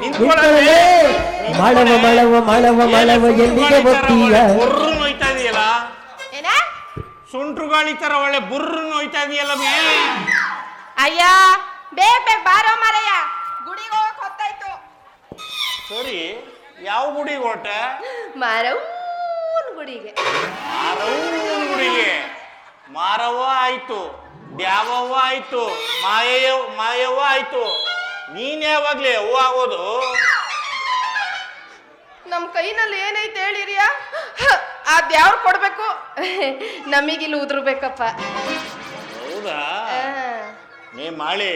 ನಿಂತ್ಕೊಳ್ಳಲೇ ಮಾಡವ ಮಾಡವ ಮಾಡವ ಮಾಡವ ಎಲ್ಲಿಗೆ ಬರ್ತೀಯ? ಬುರ್ರು ನೋಯ್ತಾ ಇದೆಯಲ್ಲ? ಏನ? ಸುಂಟ್ರು ಗಾಳಿ ತರ ಒಳ್ಳೆ ಬುರ್ರು ನೋಯ್ತಾ ಇದೆಯಲ್ಲ ಮೇ? ಅಯ್ಯ ಬೇ ಬೇ ಬಾರೋ ಮಾರಯ್ಯ. ಗುಡಿಗೆ ಹೋಗಕ್ ಹೊತ್ತಾಯ್ತು. ಸರಿ ಯಾವ ಗುಡಿಗೆ ಹೊರಟೆ? ಮಾರವ್ವನ್ ಗುಡಿಗೆ. ಮಾರವ್ವನ ಗುಡಿಗೆ. ಮಾರವ್ವ ಆಯ್ತು ದ್ಯಾವವ್ವ ಆಯ್ತು ಮಾಯವ ಮಾಯವ್ವ ಆಯ್ತು. ನೀನ್ ಯಾವಾಗ್ಲೇ ಹೂ ಆಗೋದು ನಮ್ ಕೈನಲ್ಲಿ ಏನೈತೆ ಹೇಳಿರಿಯ? ಆ ದ್ಯಾವ್ರು ಕೊಡ್ಬೇಕು? ನಮಗಿಲ್ಲಿ ಉದುರ್ಬೇಕಪ್ಪ. ಹೌದಾ? ನೀ ಮಾಳಿ?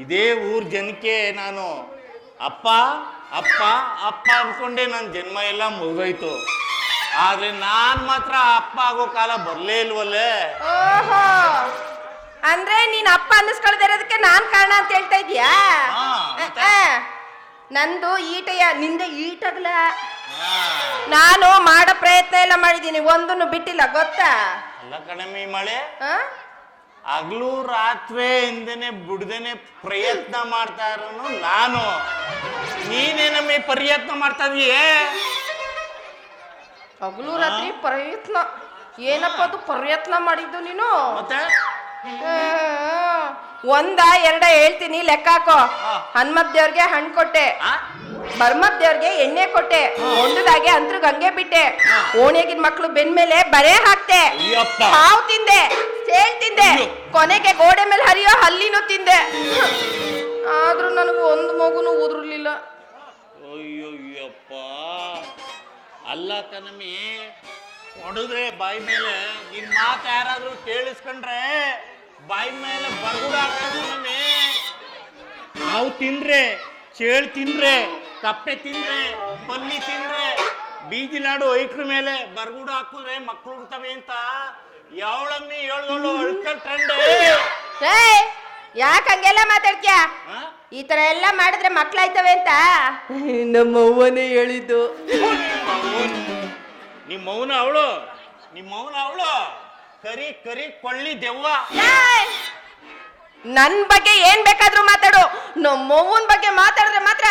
ಇದೇ ಊರ್ ಜನಕ್ಕೆ ನಾನು ಅಪ್ಪ ಅಪ್ಪ ಅಪ್ಪ ಅನ್ಕೊಂಡೆ ನನ್ನ ಜನ್ಮ ಎಲ್ಲ ಮುಗೋಯ್ತು ಆದ್ರೆ ನಾನ್ ಮಾತ್ರ ಅಪ್ಪ ಆಗೋ ಕಾಲ ಬರ್ಲೇ ಇಲ್ವಲ್ಲೇ? ಓಹೋ! ಅಂದ್ರೆ ನೀನ್ ಅಪ್ಪ ಅನ್ನಿಸ್ಕೊಳ್ದಿರೋದಕ್ಕೆ ನಾನ್ ಕಾರಣ ಅಂತ ಹೇಳ್ತಾ ಇದೀಯಾ ಆ. ನಂದು ಈಟಯ್ಯ ನಿಂದೆ ಈಟಗ್ಲ. ನಾನು ಮಾಡೋ ಪ್ರಯತ್ನ ಎಲ್ಲ ಮಾಡಿದೀನಿ ಒಂದನ್ನು ಬಿಟ್ಟಿಲ್ಲ ಗೊತ್ತಾ? ಅಲ್ಲ ಕಣಮಿ ಮಳೆ. ಆ? ಹಗ್ಲು ರಾತ್ರಿ ಹಿಂದೆನೆ ಬಿಡ್ದೇನೆ ಪ್ರಯತ್ನ ಮಾಡ್ತಾ ಇರೋನು ನಾನು. ನೀನೇನಮ್ಮಿ ಪ್ರಯತ್ನ ಮಾಡ್ತಾ ಇದೀಯೇ? ಹಗಲು ರಾತ್ರಿ ಪ್ರಯತ್ನ. ಏನಪ್ಪ ಅದು ಪ್ರಯತ್ನ ಮಾಡಿದ್ದು ನೀನು? ಮತ್ತೆ? ಒಂದ ಎರಡ ಹೇಳ್ತೀನಿ ಲೆಕ್ಕ ಹಾಕೋ. ಹಾ. ಹನುಮತ್ ದೇವ್ರಿಗೆ ಹಣ್ಣು ಕೊಟ್ಟೆ. ಆ? ಬರ್ಮತ್ ದೇವ್ರಿಗೆ ಎಣ್ಣೆ ಕೊಟ್ಟೆ. ಒಂದದಾಗೆ ಅಂತ್ರ ಗಂಗೆ ಬಿಟ್ಟೆ. ಓಣಿಯಾಗಿನ ಮಕ್ಳು ಬೆನ್ಮೇಲೆ ಬರೆ ಹಾಕ್ತೆ. ಹಾವು ತಿಂದೆ. ಸೇಲ್ ತಿಂದೆ. ಕೊನೆಗೆ ಗೋಡೆ ಮೇಲೆ ಹರಿಯೋ ಹಲ್ಲಿನೂ ತಿಂದೆ. ಆದ್ರೂ ನನಗೆ ಒಂದು ಮಗುನು ಉದುರ್ಲಿಲ್ಲ. ಅಯ್ಯೋಯ್ಯಪ್ಪ. ಅಲ್ಲ ಕಣಮಿ ಹೊಡೆದ್ರೆ ಬಾಯಿ ಮೇಲೆ ನಿನ್ ಮಾತು ಯಾರಾದ್ರೂ ಕೇಳಿಸ್ಕೊಂಡ್ರೆ ಬಾಯಿ ಮೇಲೆ ಬರ್ಗುಡ ಹಾಕಿ ನಾವು ತಿಂದ್ರೆ ಚೇಳು ತಿಂದ್ರೆ ಕಪ್ಪೆ ತಿಂದ್ರೆ ಪಲ್ಲಿ ತಿಂದ್ರೆ ಬೀದಿಲಾಡು ಐಕ್ರ ಮೇಲೆ ಬರ್ಗುಡ ಹಾಕುದ್ರೆ ಮಕ್ಳು ಉಡ್ತವೆ ಅಂತ. ಯಾವಳಮ್ಮಿ ಏಯ್ ಯಾಕೆ ಹಂಗೆಲ್ಲ ಮಾತಾಡ್ತೀಯ? ಈ ತರ ಎಲ್ಲ ಮಾಡಿದ್ರೆ ಮಕ್ಳಾಯ್ತವೆ ಅಂತ. ನಮ್ಮ ಅವ್ವನೇ ಹೇಳಿದ್ದು ನಿಮ್ಮ ಮೌನ ಅವಳು ನಿಮ್ಮ ಮೌನ ಅವಳು. ಕರಿ ಕರಿ ಕೊಳ್ಳಿ ದೆವ್ವ! ನನ್ ಬಗ್ಗೆ ಏನ್ ಬೇಕಾದ್ರೂ ಮಾತಾಡು. ನಮ್ಮ ಅವ್ವನ್ ಬಗ್ಗೆ ಮಾತಾಡಿದ್ರೆ ಮಾತ್ರ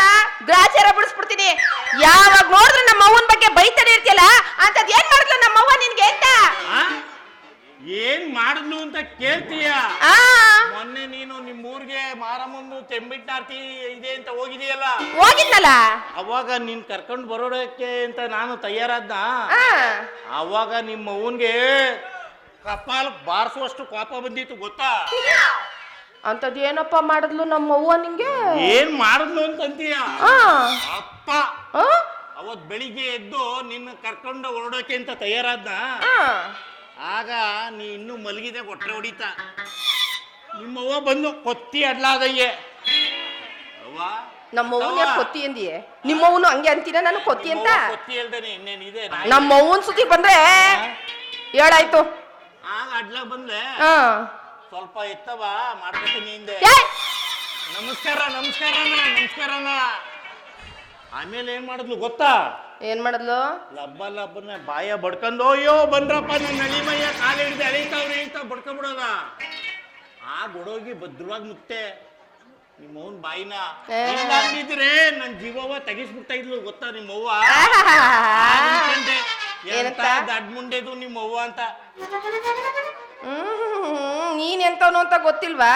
ಗ್ರಾಚಾರ ಬಿಡಿಸ್ಬಿಡ್ತೀನಿ. ಯಾವಾಗ ನೋಡಿದ್ರು ನಮ್ಮ ಅವ್ವನ್ ಬಗ್ಗೆ ಬೈತಾನೆ ಇರ್ತಿಯಲ್ಲ ಅಂತದ್ ಏನ್ ಮಾಡಿದ್ಲು ನಮ್ಮ ಅವ್ವ ನಿನ್ಗೆ ಅಂತ? ಆ? ಏನ್ ಮಾಡಿದ್ಲು ಅಂತ ಕೇಳ್ತೀಯ? ಆ. ಮೊನ್ನೆ ನೀನು ನಿಮ್ಮೂರಿಗೆ ಊರಿಗೆ ಮಾರಮ್ಮನ್ನು ತೆಂಬಿಟ್ಟಾರ್ತಿ ಇದೆ ಅಂತ ಹೋಗಿದೆಯಲ್ಲ ಹೋಗಿದ್ನಲ್ಲ? ಅವಾಗ ನೀನ್ ಕರ್ಕೊಂಡು ಬರೋಡಕ್ಕೆ ಅಂತ ನಾನು ತಯಾರಾದ್ನ? ಆ. ಅವಾಗ ನಿಮ್ಮ ಅವನ್ಗೆ ಕಪಾಲ್ ಬಾರಿಸುವಷ್ಟು ಕೋಪ ಬಂದಿತ್ತು ಗೊತ್ತಾ? ಅಂತದ್ ಏನಪ್ಪ ಮಾಡಿದ್ಲು ನಮ್ಮ ಅವ್ವ ನಿಂಗೆ? ಏನ್ ಮಾಡಿದ್ಲು ಅಂತಂತೀಯ? ಆ ಅಪ್ಪ ಆ? ಅವತ್ ಬೆಳಿಗ್ಗೆ ಎದ್ದು ನಿನ್ನ ಕರ್ಕೊಂಡು ಹೊರಡೋಕೆ ಅಂತ ತಯಾರಾದ್ನ? ಆ. ಆಗ ನೀ ಇನ್ನೂ ಮಲಗಿದೆ ಕೊಟ್ರೆ ಹೊಡಿತ. ನಿಮ್ಮವ್ವ ಬಂದು ಕೊತ್ತಿ ಅಡ್ಲಾದಂಗೆ. ಅವ್ವ ನಮ್ಮ ಅವ್ವನ್ ಯಾಕೆ ಕೊತ್ತಿ ಅಂದಿಯೇ? ನಿಮ್ಮ ಅವ್ವನು ಹಂಗೆ ಅಂತೀನ ನಾನು ಕೊತ್ತಿ ಅಂತ? ನಿಮ್ಮವ್ವ ಕೊತ್ತಿ ಹೇಳ್ದೇನೆ ಇನ್ನೇನಿದೆ? ನಾಯಿ. ನಮ್ಮ ಅವ್ವನ್ ಸುದ್ದಿ ಬಂದ್ರೆ ಹೇಳಾಯ್ತು. ಆಗ ಅಡ್ಲ ಬಂದ್ಲೆ. ಹಾ. ಸ್ವಲ್ಪ ಎತ್ತವ ಮಾಡ್ಕೊತೀನಿ ಹಿಂದೆ. ಏಯ್! ನಮಸ್ಕಾರ ನಮಸ್ಕಾರನ ನಮಸ್ಕಾರನ ಆಮೇಲೆ ಏನ್ ಮಾಡಿದ್ಲು ಗೊತ್ತಾ? ಏನ್ ಮಾಡಿದ್ಲು? ಲಬ್ಬ ಲಬ್ಬನ ಬಾಯ ಬಡ್ಕೊಂಡು ಅಯ್ಯೋ ಬಂದ್ರಪ್ಪ ನನ್ನ ನಳಿಮಯ್ಯ ಕಾಲು ಹಿಡಿದು ಎಳಿತಾವ್ರಿ ಅಂತ ಬಡ್ಕೊಂಡ್ಬಿಡೋದ ಆ ಗೊಡೋಗಿ ಭದ್ರವಾಗಿ ಮುತ್ತೆ ನಿಮ್ಮ ಅವನ್ ಬಾಯಿನ. ಏ. ಇಲ್ಲ ನನ್ ಜೀವವ ತೆಗಿಸ್ಬಿಡ್ತಾ ಇದ್ಲು ಗೊತ್ತಾ ನಿಮ್ಮ ಅವ್ವ ಏನಂತ? ದಡ್ ಮುಂಡೆದು ನಿಮ್ಮ ಅವ್ವ ಅಂತ. ಹ್ಮ್ ನೀನ್ ಎಂತವನು ಅಂತ ಗೊತ್ತಿಲ್ವಾ?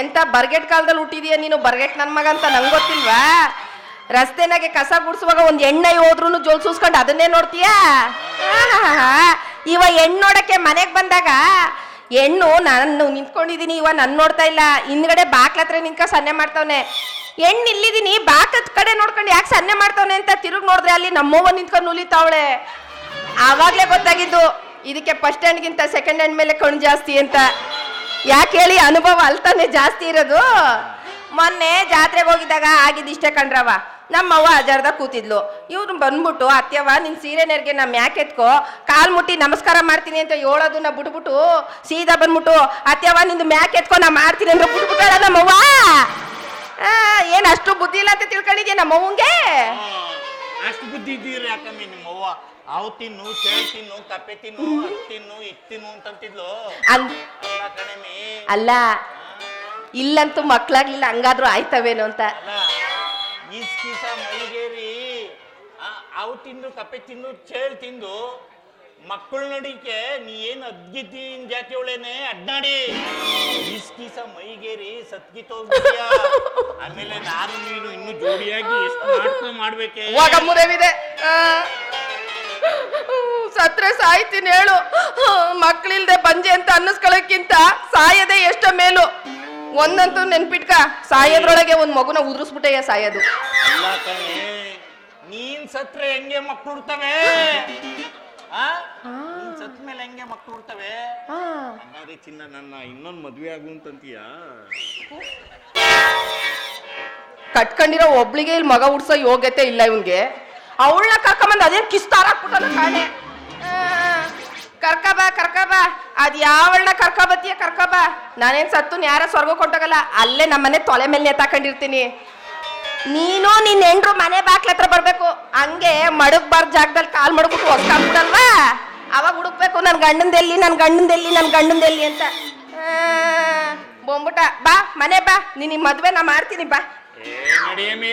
ಎಂತ ಬರ್ಗೆಟ್ ಕಾಲದಲ್ಲಿ ಹುಟ್ಟಿದೀಯ ನೀನು? ಬರ್ಗೆಟ್ ನನ್ ಮಗ ಅಂತ ನಂಗೆ ಗೊತ್ತಿಲ್ವಾ? ರಸ್ತೆನಾಗೆ ಕಸ ಗುಡ್ಸುವಾಗ ಒಂದ್ ಎಣ್ಣೆ ಹೋದ್ರು ಜೋಲ್ ಸೂಸ್ಕೊಂಡು ಅದನ್ನೇ ನೋಡ್ತೀಯಾ. ಇವ ಹೆಣ್ಣು ನೋಡಕ್ಕೆ ಮನೆಗ್ ಬಂದಾಗ ಹೆಣ್ಣು ನಾನು ನಿಂತ್ಕೊಂಡಿದೀನಿ ಇವ ನನ್ ನೋಡ್ತಾ ಇಲ್ಲ. ಹಿಂದ್ಗಡೆ ಬಾಕ್ಲತ್ರ ನಿಂತ್ಕ ಸನ್ನೆ ಮಾಡ್ತಾವನೆ. ಹೆಣ್ಣು ಇಲ್ಲಿದ್ದೀನಿ, ಬಾಕತ್ ಕಡೆ ನೋಡ್ಕೊಂಡು ಯಾಕೆ ಸನ್ನೆ ಮಾಡ್ತಾವನೆ ಅಂತ ತಿರುಗಿ ನೋಡಿದ್ರೆ ಅಲ್ಲಿ ನಮ್ಮವ್ವ ನಿಂತ್ಕೊಂಡು ನುಲಿತಾವಳೆ. ಆವಾಗಲೇ ಗೊತ್ತಾಗಿದ್ದು, ಇದಕ್ಕೆ ಫಸ್ಟ್ ಹ್ಯಾಂಡ್ಗಿಂತ ಸೆಕೆಂಡ್ ಹ್ಯಾಂಡ್ ಮೇಲೆ ಕಣ್ ಜಾಸ್ತಿ ಅಂತ. ಯಾಕೆ ಹೇಳಿ, ಅನುಭವ ಅಲ್ತಾನೆ ಜಾಸ್ತಿ ಇರೋದು. ಮೊನ್ನೆ ಜಾತ್ರೆಗೆ ಹೋಗಿದ್ದಾಗ ಆಗಿದ್ದಿಷ್ಟೇ ಕಣ್ರವ ನಮ್ಮವ್ವ ಅಜಾರ್ದ ಕೂತಿದ್ಲು. ಇವ್ರು ಬಂದ್ಬಿಟ್ಟು ಅತ್ಯವ ನಿನ್ ಸೀರೆ ನೆರಿಗೆ ನಾ ಎತ್ಕೋ. ಕಾಲು ಮುಟ್ಟಿ ನಮಸ್ಕಾರ ಮಾಡ್ತೀನಿ ಅಂತ ಹೇಳೋದನ್ನ ಬಿಟ್ಬಿಟ್ಟು, ಸೀದಾ ಬಂದ್ಬಿಟ್ಟು ಅತ್ಯವ ನಿಂದು ಮ್ಯಾಕ್ ಎತ್ಕೊ, ನಾ ಮಾಡ್ತೀನಿ ಅಂದ್ರೆ ಬಿಟ್ಬಿಟ್ಟು ನಮ್ಮವ್ವ. ಏನ್ ಅಷ್ಟು ಬುದ್ಧಿ ಇಲ್ಲ ಅಂತ ತಿಳ್ಕೊಂಡಿದ್ಯಾ ನಮ್ಮ ಅವಂಗೆ ಅಷ್ಟು ಬುದ್ಧಿ ಇದ್ದೀರಿ ಯಾಕಮ್ಮಿ ನಿಮ್ಮ ಅವ್ವ ಅವು ತಿನ್ನು ಚೇಳು ತಿನ್ನು ಕಪ್ಪೆ ತಿನ್ನು ಅದ್ ತಿನ್ನು ಇದ್ ತಿನ್ನು ಅಂತಂತಿದ್ಲು. ಅಲ್ಲ ಕಣಮಿ ಅಲ್ಲ ಇಲ್ಲಂತೂ ಮಕ್ಳಾಗ್ಲಿಲ್ಲ ಹಂಗಾದ್ರೂ ಆಯ್ತವೇನೋ ಅಂತ. ಅಲ್ಲ ಈಸ್ ಕೀಸ ಮೈಗೇರಿ ಅವು ತಿಂದು ಕಪ್ಪೆ ತಿಂದು ಚೇಳ್ ತಿಂದು ಮಕ್ಕಳ ನಡಿಕೆ ನೀ ಏನ್ ಅದ್ಗಿದ್ದೀನ್ ಜಾತಿಯೊಳೇನೆ ಅಡ್ನಾಡಿ! ಈಸ್ ಕೀಸ ಮೈಗೇರಿ ಸತ್ಗಿತ್ತೋಗ್ಬಿಟ್ಯ ಆಮೇಲೆ ನಾನು ನೀನು ಇನ್ನು ಜೋಡಿಯಾಗಿ ಎಷ್ಟು ನಾಟಕ ಮಾಡ್ಬೇಕೆ? ಹೋಗ ಮುರೇವಿದೆ ಆ. ಸತ್ರೆ ಸಾಯ್ತೀನಿ ಹೇಳು. ಮಕ್ಳಿಲ್ದೆ ಬಂಜೆ ಅಂತ ಅನ್ನಿಸ್ಕೊಳ್ಳೋಕ್ಕಿಂತ ಸಾಯದೆ ಎಷ್ಟೋ ಮೇಲು. ಒಂದಂತೂ ನೆನ್ಪಿಟ್ಕ ಸಾಯೋದ್ರೊಳಗೆ ಒಂದ್ ಮಗುನ ಉದುರಿಸ್ಬಿಟ್ಟೆಯ ಸಾಯೋದು? ಅಲ್ಲ ಕಣೆ ನೀನ್ ಸತ್ರೆ ಹೆಂಗೆ ಮಕ್ಕಳು ಹುಡ್ತವೆ ಹೆಂಗೆ ಮಕ್ಕಳು ಹುಡ್ತವೆ? ಆ. ಹಂಗಾದ್ರೆ ಚಿನ್ನ ನನ್ನ ಇನ್ನೊಂದು ಮದುವೆ ಆಗು ಅಂತಂತೀಯ? ಕಟ್ಕೊಂಡಿರೋ ಒಬ್ಳಿಗೆ ಇಲ್ಲಿ ಮಗ ಉಡ್ಸೋ ಯೋಗ್ಯತೆ ಇಲ್ಲ ಇವನ್ಗೆ. ಅವಳನ್ನ ಕರ್ಕೊಂಬಂದು ಅದೇ ಕಿಸ್ತಾರ ಹಾಕ್ಬಿಟ್ಟಲ್ಲ ಕಾಣೆ. ಕರ್ಕಬ ಕರ್ಕಬ ಅದ್ ಯಾವಳನ್ನ ಕರ್ಕಬತ್ತೀಯ ಕರ್ಕಬ ನಾನೇನ್ ಸತ್ತು ಯಾರ ಸ್ವರ್ಗ ಕೊಟ್ಟಾಗಲ್ಲ ಅಲ್ಲೇ ನಮ್ಮನೆ ತೊಲೆ ಮೇಲೆ ನೇತಾಕೊಂಡಿರ್ತೀನಿ ನೀನು ನಿನ್ನ ಹೆಂಡ್ರು ಮನೆ ಬಾಕ್ಲ ಹತ್ರ ಬರ್ಬೇಕು. ಹಂಗೆ ಮಡಗ್ಬಾರ್ದು ಜಾಗದಲ್ಲಿ ಕಾಲ್ ಮಡಗ್ಬಿಟ್ಟು ಹೊಸ್ಕಾಕ್ಬಿಡಲ್ವಾ ಅವಾಗ ಹುಡುಕ್ಬೇಕು ನನ್ನ ಗಂಡಂದೆಲ್ಲಿ ನನ್ನ ಗಂಡಂದೆಲ್ಲಿ ನನ್ನ ಗಂಡಂದೆಲ್ಲಿ ಅಂತ. ಬೊಂಬುಟ ಬಾ ಮನೆ ಬಾ ನೀನ್ ಮದ್ವೆ ನಾ ಮಾಡ್ತೀನಿ ಬಾ. ನಡಿಯಮ್ಮಿ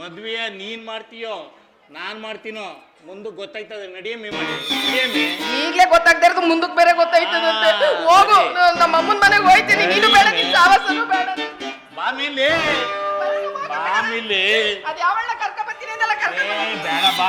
ಮದ್ವೆಯ ನೀನ್ ಮಾಡ್ತೀಯೋ ನಾನ್ ಮಾಡ್ತೀನೋ ಮುಂದೆ ಗೊತ್ತಾಯ್ತದೆ. ನಡಿಯಮ್ಮಿ ಮಾಡಿ ನಡಿಯಮ್ಮಿ ಈಗ್ಲೇ ಗೊತ್ತಾಗ್ದೇ ಇರೋದು ಮುಂದಕ್ಕೆ ಬೇರೆ ಗೊತ್ತಾಯ್ತದಂತೆ ಅಂತ. ಹೋಗು ನಮ್ಮ ಅಮ್ಮನ ಮನೆಗೆ ಹೋಯ್ತೀನಿ. ನೀನು ಬೇಡ ನಿನ್ ಸಾವಸನು ಬೇಡ. ಬಾ ಮೇಲೆ ಬಾ ಮೇಲೆ ಅದ್ ಯಾವಳ ಕರ್ಕ ಬರ್ತೀನಿ ಬೇಡ ಬಾ